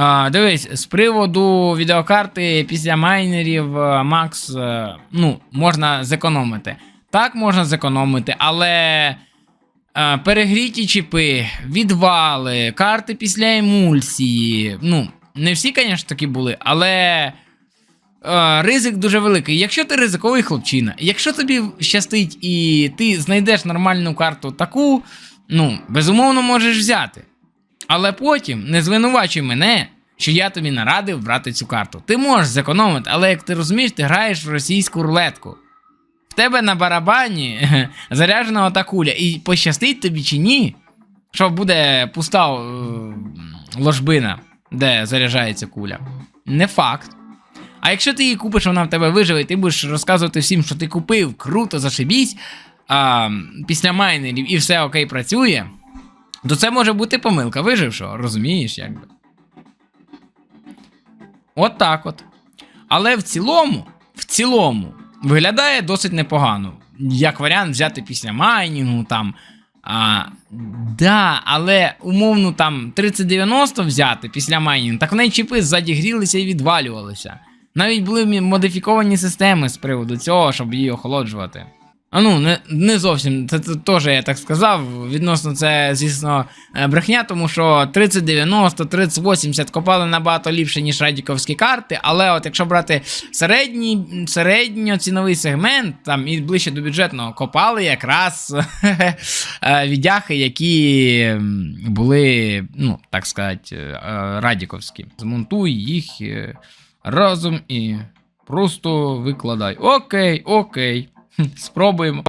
А, дивись, з приводу відеокарти після майнерів е, Max, е, ну, можна зекономити. Так, можна зекономити, але е, перегріті чіпи, відвали, карти після емульсії. Ну, не всі, звісно, такі були, але ризик дуже великий. Якщо ти ризиковий хлопчина, якщо тобі щастить і ти знайдеш нормальну карту таку, ну, безумовно, можеш взяти. Але потім не звинувачуй мене, що я тобі нарадив брати цю карту. Ти можеш зекономити, але як ти розумієш, ти граєш в російську рулетку. В тебе на барабані заряджена ота куля. І пощастить тобі чи ні, що буде пуста е, ложбина, де заряджається куля. Не факт. А якщо ти її купиш, вона в тебе виживе, і ти будеш розказувати всім, що ти купив, круто, зашибісь, а, після майнерів і все окей працює, то це може бути помилка вижившого, розумієш, якби. От так от. Але в цілому, в цілому, виглядає досить непогано. Як варіант взяти після майнінгу там. А, да, але умовно там 3090 взяти після майнінгу, так в неї чіпи ззаді грілися і відвалювалися. Навіть були модифіковані системи з приводу цього, щоб її охолоджувати. А ну, не, не зовсім, це, це теж я так сказав. Відносно це, звісно, е, брехня, тому що 3090, 3080 копали набагато ліпше, ніж радіковські карти. Але от якщо брати середній, середньоціновий сегмент, там і ближче до бюджетного, копали якраз е, відяхи, які були, ну, так сказати, е, радіковські. Змонтуй їх разом і просто викладай. Окей, окей. Спробуємо.